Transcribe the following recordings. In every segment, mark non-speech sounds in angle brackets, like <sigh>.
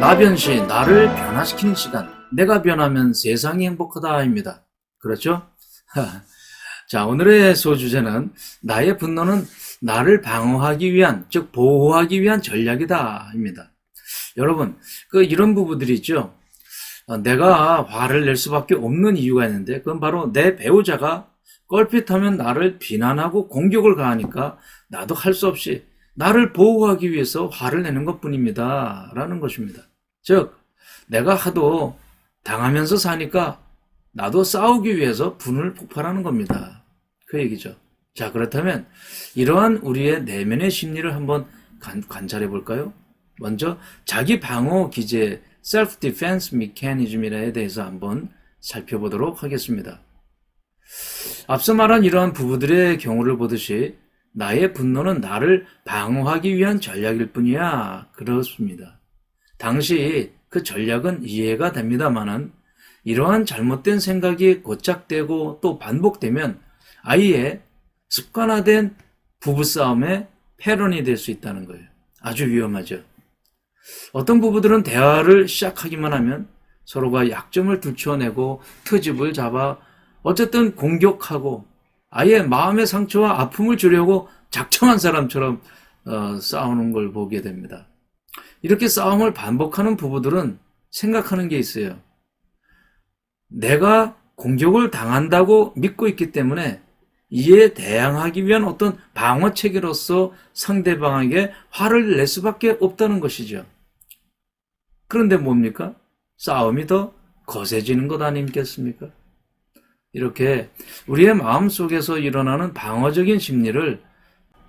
나변시 나를 변화시키는 시간. 내가 변하면 세상이 행복하다입니다. 그렇죠? <laughs> 자, 오늘의 소주제는 나의 분노는 나를 방어하기 위한, 즉 보호하기 위한 전략이다입니다. 여러분, 그 이런 부부들이 있죠. 어, 내가 화를 낼 수밖에 없는 이유가 있는데 그건 바로 내 배우자가 껄핏하면 나를 비난하고 공격을 가하니까 나도 할 수 없이 나를 보호하기 위해서 화를 내는 것 뿐입니다. 라는 것입니다. 즉, 내가 하도 당하면서 사니까 나도 싸우기 위해서 분을 폭발하는 겁니다. 그 얘기죠. 자, 그렇다면 이러한 우리의 내면의 심리를 한번 관, 관찰해 볼까요? 먼저 자기 방어 기제 self defense mechanism에 대해서 한번 살펴보도록 하겠습니다. 앞서 말한 이러한 부부들의 경우를 보듯이 나의 분노는 나를 방어하기 위한 전략일 뿐이야. 그렇습니다. 당시 그 전략은 이해가 됩니다만은 이러한 잘못된 생각이 고착되고 또 반복되면 아이의 습관화된 부부싸움의 패런이 될 수 있다는 거예요. 아주 위험하죠. 어떤 부부들은 대화를 시작하기만 하면 서로가 약점을 들춰내고 트집을 잡아 어쨌든 공격하고 아예 마음의 상처와 아픔을 주려고 작정한 사람처럼 어, 싸우는 걸 보게 됩니다. 이렇게 싸움을 반복하는 부부들은 생각하는 게 있어요. 내가 공격을 당한다고 믿고 있기 때문에 이에 대항하기 위한 어떤 방어 체계로서 상대방에게 화를 낼 수밖에 없다는 것이죠. 그런데 뭡니까? 싸움이 더 거세지는 것 아니겠습니까? 이렇게 우리의 마음 속에서 일어나는 방어적인 심리를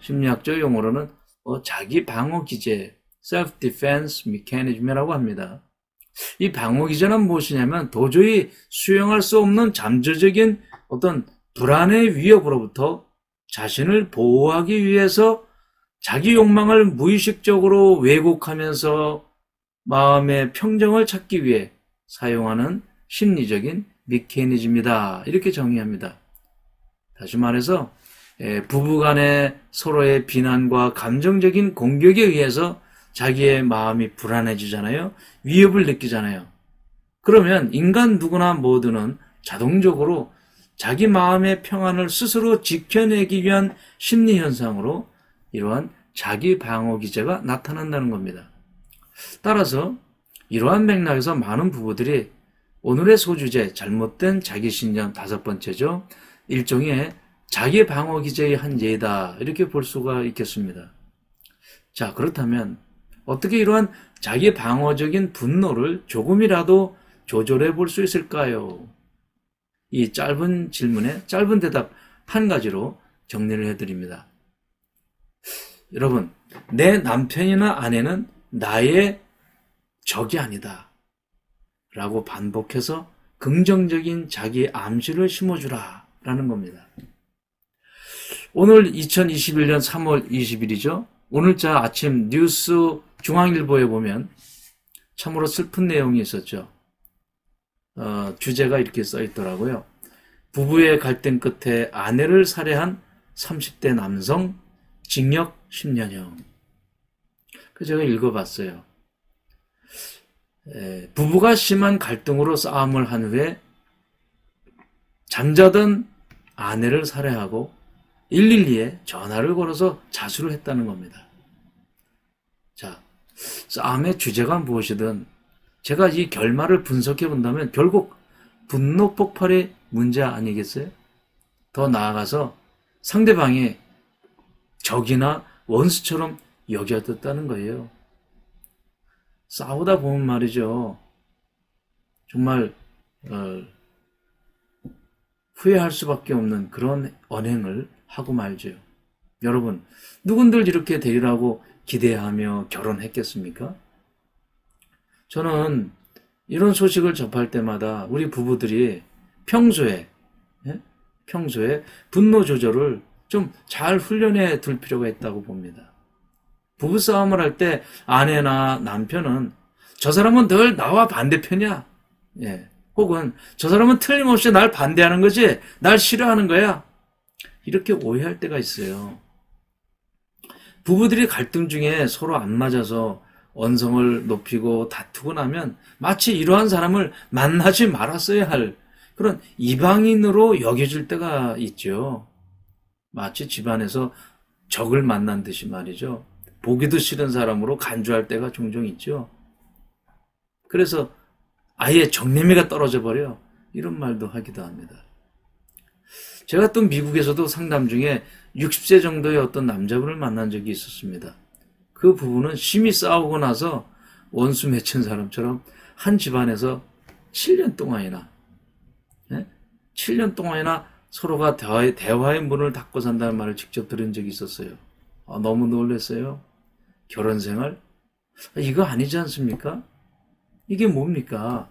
심리학적 용어로는 어, 자기 방어 기제, self-defense mechanism이라고 합니다. 이 방어 기제는 무엇이냐면 도저히 수용할 수 없는 잠재적인 어떤 불안의 위협으로부터 자신을 보호하기 위해서 자기 욕망을 무의식적으로 왜곡하면서 마음의 평정을 찾기 위해 사용하는 심리적인 미케니즘이다. 이렇게 정의합니다. 다시 말해서 예, 부부간의 서로의 비난과 감정적인 공격에 의해서 자기의 마음이 불안해지잖아요. 위협을 느끼잖아요. 그러면 인간 누구나 모두는 자동적으로 자기 마음의 평안을 스스로 지켜내기 위한 심리 현상으로 이러한 자기 방어 기제가 나타난다는 겁니다. 따라서 이러한 맥락에서 많은 부부들이 오늘의 소주제 잘못된 자기 신념 다섯 번째죠. 일종의 자기 방어 기제의 한 예다 이렇게 볼 수가 있겠습니다. 자 그렇다면 어떻게 이러한 자기 방어적인 분노를 조금이라도 조절해 볼 수 있을까요? 이 짧은 질문에 짧은 대답 한 가지로 정리를 해드립니다. 여러분, 내 남편이나 아내는 나의 적이 아니다. 라고 반복해서 긍정적인 자기 암시를 심어주라. 라는 겁니다. 오늘 2021년 3월 20일이죠. 오늘자 아침 뉴스 중앙일보에 보면 참으로 슬픈 내용이 있었죠. 어, 주제가 이렇게 써 있더라고요. 부부의 갈등 끝에 아내를 살해한 30대 남성 징역 10년형. 그 제가 읽어봤어요. 에, 부부가 심한 갈등으로 싸움을 한 후에 잠자던 아내를 살해하고 112에 전화를 걸어서 자수를 했다는 겁니다. 자, 싸움의 주제가 무엇이든 제가 이 결말을 분석해 본다면 결국 분노 폭발의 문제 아니겠어요? 더 나아가서 상대방이 적이나 원수처럼 여겨졌다는 거예요. 싸우다 보면 말이죠. 정말 어, 후회할 수밖에 없는 그런 언행을 하고 말죠. 여러분, 누군들 이렇게 되리라고 기대하며 결혼했겠습니까? 저는 이런 소식을 접할 때마다 우리 부부들이 평소에 예? 평소에 분노 조절을 좀 잘 훈련해 둘 필요가 있다고 봅니다. 부부 싸움을 할 때 아내나 남편은 저 사람은 늘 나와 반대편이야. 예. 혹은 저 사람은 틀림없이 날 반대하는 거지, 날 싫어하는 거야. 이렇게 오해할 때가 있어요. 부부들이 갈등 중에 서로 안 맞아서 원성을 높이고 다투고 나면 마치 이러한 사람을 만나지 말았어야 할 그런 이방인으로 여겨질 때가 있죠. 마치 집안에서 적을 만난 듯이 말이죠. 보기도 싫은 사람으로 간주할 때가 종종 있죠. 그래서 아예 정내미가 떨어져 버려. 이런 말도 하기도 합니다. 제가 또 미국에서도 상담 중에 60세 정도의 어떤 남자분을 만난 적이 있었습니다. 그 부부는 심히 싸우고 나서 원수 맺힌 사람처럼 한 집안에서 7년 동안이나, 예? 7년 동안이나 서로가 대화의, 대화의 문을 닫고 산다는 말을 직접 들은 적이 있었어요. 아, 너무 놀랐어요. 결혼 생활? 아, 이거 아니지 않습니까? 이게 뭡니까?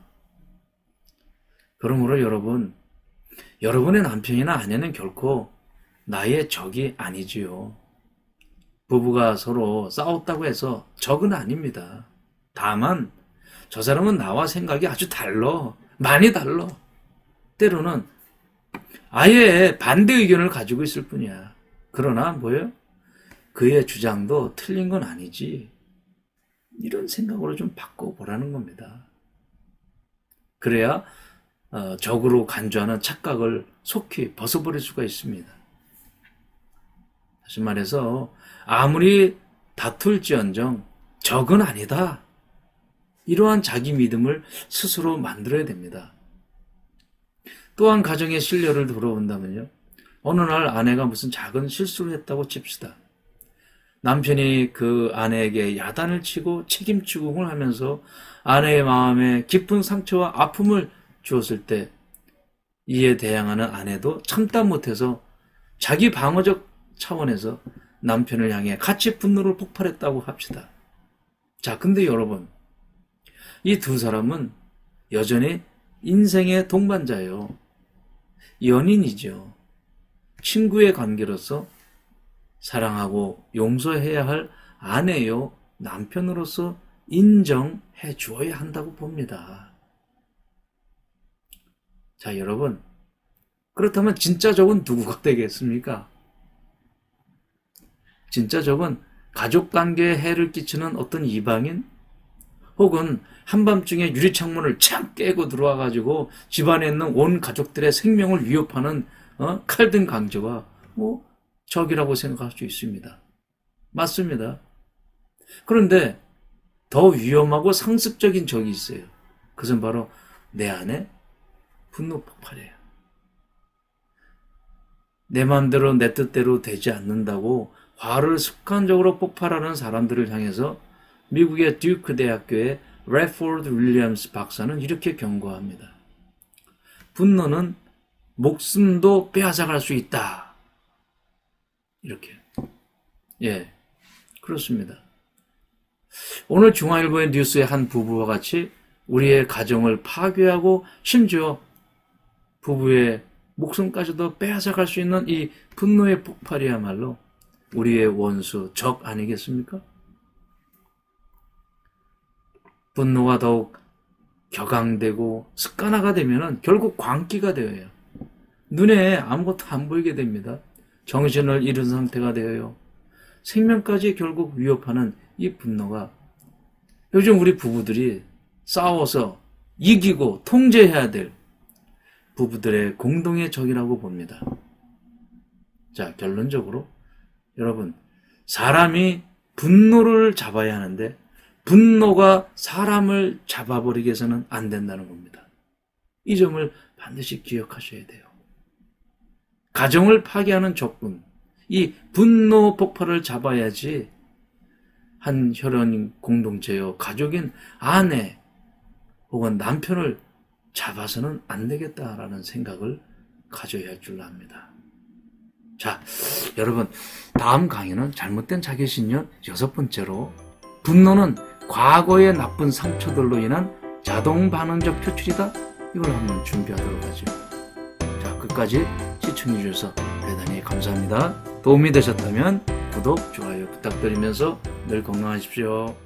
그러므로 여러분, 여러분의 남편이나 아내는 결코 나의 적이 아니지요. 부부가 서로 싸웠다고 해서 적은 아닙니다. 다만, 저 사람은 나와 생각이 아주 달라. 많이 달라. 때로는 아예 반대 의견을 가지고 있을 뿐이야. 그러나 뭐예요? 그의 주장도 틀린 건 아니지. 이런 생각으로 좀 바꿔보라는 겁니다. 그래야 어, 적으로 간주하는 착각을 속히 벗어버릴 수가 있습니다. 다시 말해서 아무리 다툴지언정 적은 아니다. 이러한 자기 믿음을 스스로 만들어야 됩니다. 또한 가정의 신뢰를 돌아온다면요. 어느 날 아내가 무슨 작은 실수를 했다고 칩시다. 남편이 그 아내에게 야단을 치고 책임추궁을 하면서 아내의 마음에 깊은 상처와 아픔을 주었을 때 이에 대항하는 아내도 참다 못해서 자기 방어적 차원에서 남편을 향해 같이 분노를 폭발했다고 합시다. 자, 근데 여러분, 이 두 사람은 여전히 인생의 동반자예요. 연인이죠. 친구의 관계로서 사랑하고 용서해야 할 아내요, 남편으로서 인정해 주어야 한다고 봅니다. 자, 여러분. 그렇다면 진짜 적은 누구가 되겠습니까? 진짜 적은 가족 관계에 해를 끼치는 어떤 이방인? 혹은 한밤중에 유리창문을 착 깨고 들어와 가지고 집안에 있는 온 가족들의 생명을 위협하는 어? 칼든 강제와 뭐 적이라고 생각할 수 있습니다. 맞습니다. 그런데 더 위험하고 상습적인 적이 있어요. 그것은 바로 내 안에 분노 폭발이에요. 내 마음대로 내 뜻대로 되지 않는다고 화를 습관적으로 폭발하는 사람들을 향해서 미국의 듀크 대학교의 레포드 윌리엄스 박사는 이렇게 경고합니다. 분노는 목숨도 빼앗아갈 수 있다. 이렇게. 예, 그렇습니다. 오늘 중앙일보의 뉴스의 한 부부와 같이 우리의 가정을 파괴하고 심지어 부부의 목숨까지도 빼앗아갈 수 있는 이 분노의 폭발이야말로 우리의 원수, 적 아니겠습니까? 분노가 더욱 격앙되고 습관화가 되면 결국 광기가 되어요. 눈에 아무것도 안 보이게 됩니다. 정신을 잃은 상태가 되어요. 생명까지 결국 위협하는 이 분노가 요즘 우리 부부들이 싸워서 이기고 통제해야 될 부부들의 공동의 적이라고 봅니다. 자, 결론적으로 여러분, 사람이 분노를 잡아야 하는데 분노가 사람을 잡아버리게 해서는 안 된다는 겁니다. 이 점을 반드시 기억하셔야 돼요. 가정을 파괴하는 적군, 이 분노 폭발을 잡아야지 한 혈연 공동체요, 가족인 아내 혹은 남편을 잡아서는 안 되겠다라는 생각을 가져야 할 줄 압니다. 자, 여러분, 다음 강의는 잘못된 자기신념 여섯 번째로 분노는 과거의 나쁜 상처들로 인한 자동 반응적 표출이다. 이걸 한번 준비하도록 하죠. 자, 끝까지 시청해 주셔서 대단히 감사합니다. 도움이 되셨다면 구독, 좋아요 부탁드리면서 늘 건강하십시오.